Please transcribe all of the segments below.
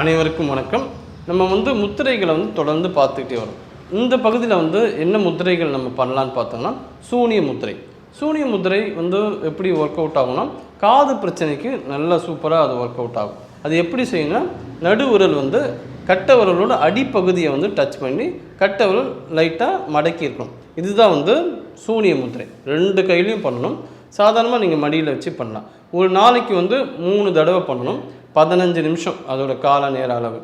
அனைவருக்கும் வணக்கம். நம்ம வந்து முத்திரைகளை வந்து தொடர்ந்து பார்த்துக்கிட்டே வரோம். இந்த பகுதியில் வந்து என்ன முத்திரைகள் நம்ம பண்ணலான்னு பார்த்தோம்னா சூனிய முத்திரை. சூனிய முத்திரை வந்து எப்படி ஒர்க் அவுட் ஆகும்னா காது பிரச்சனைக்கு நல்லா சூப்பராக அது ஒர்க் அவுட் ஆகும். அது எப்படி செய்யணும்னா நடு உரல் வந்து கட்ட விரலோட அடிப்பகுதியை வந்து டச் பண்ணி கட்ட விரல் லைட்டாக மடக்கி இருக்கணும் இதுதான் வந்து சூனிய முத்திரை. ரெண்டு கையிலையும் பண்ணணும். சாதாரணமாக நீங்கள் மடியில் வச்சு பண்ணலாம். ஒரு நாளைக்கு வந்து மூணு தடவை பண்ணணும். பதினஞ்சு நிமிஷம் அதோட கால நேர அளவு.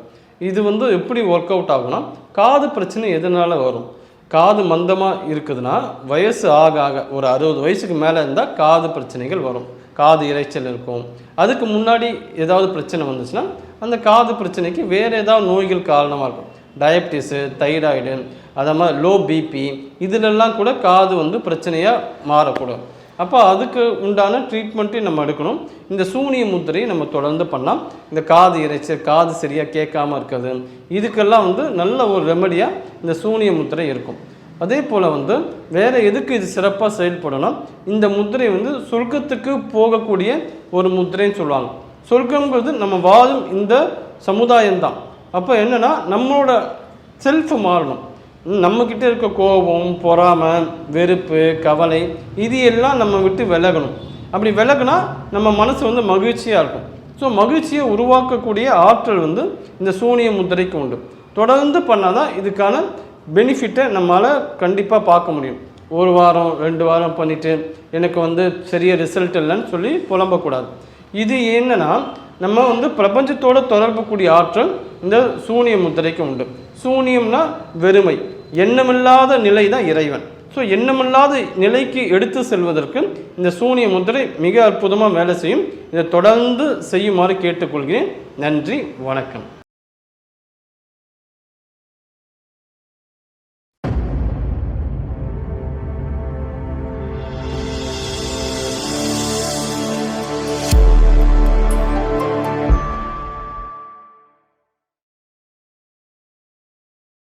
இது வந்து எப்படி ஒர்க் அவுட் ஆகும்னா காது பிரச்சனை எதனால் வரும்? காது மந்தமாக இருக்குதுன்னா வயசு ஆக ஆக ஒரு அறுபது வயசுக்கு மேலே இருந்தால் காது பிரச்சனைகள் வரும். காது இரைச்சல் இருக்கும். அதுக்கு முன்னாடி ஏதாவது பிரச்சனை வந்துச்சுன்னா அந்த காது பிரச்சனைக்கு வேறு ஏதாவது நோய்கள் காரணமாக இருக்கும். டயபிட்டிஸு தைராய்டு அதை மாதிரி லோ பிபி இதிலெல்லாம் கூட காது வந்து பிரச்சனையாக மாறக்கூடும். அப்போ அதுக்கு உண்டான ட்ரீட்மெண்ட்டையும் நம்ம எடுக்கணும். இந்த சூனிய முத்திரையை நம்ம தொடர்ந்து பண்ணலாம். இந்த காது இறைச்சல் காது சரியாக கேட்காம இருக்கிறது இதுக்கெல்லாம் வந்து நல்ல ஒரு ரெமடியாக இந்த சூனிய முத்திரை இருக்கும். அதே போல் வந்து வேறு எதுக்கு இது சிறப்பாக செயல்படணும்? இந்த முத்திரை வந்து சொர்க்கத்துக்கு போகக்கூடிய ஒரு முத்திரைன்னு சொல்லுவாங்க. சொர்க்கங்கிறது நம்ம வாழும் இந்த சமுதாயம்தான். அப்போ என்னென்னா நம்மளோட செல்ஃப் மாறணும். நம்மக்கிட்ட இருக்க கோபம் பொறாமை வெறுப்பு கவலை இது எல்லாம் நம்ம விட்டு விலகணும். அப்படி விலகுனா நம்ம மனசு வந்து மகிழ்ச்சியாக இருக்கும். ஸோ மகிழ்ச்சியை உருவாக்கக்கூடிய ஆற்றல் வந்து இந்த சூனிய முத்திரைக்கு உண்டு. தொடர்ந்து பண்ணால் தான் இதுக்கான பெனிஃபிட்டை நம்மளால் கண்டிப்பாக பார்க்க முடியும். ஒரு வாரம் ரெண்டு வாரம் பண்ணிவிட்டு எனக்கு வந்து சரிய ரிசல்ட் இல்லைன்னு சொல்லி புலம்பக்கூடாது. இது என்னன்னா நம்ம வந்து பிரபஞ்சத்தோட தொடர்புக்கூடிய ஆற்றல் இந்த சூனிய முத்திரைக்கு உண்டு. சூனியம்னா வெறுமை. எண்ணமில்லாத நிலை தான் இறைவன். ஸோ எண்ணமில்லாத நிலைக்கு எடுத்து செல்வதற்கு இந்த சூனிய முத்திரை மிக அற்புதமாக வேலை செய்யும். இதை தொடர்ந்து செய்யுமாறு கேட்டுக்கொள்கிறேன். நன்றி வணக்கம்.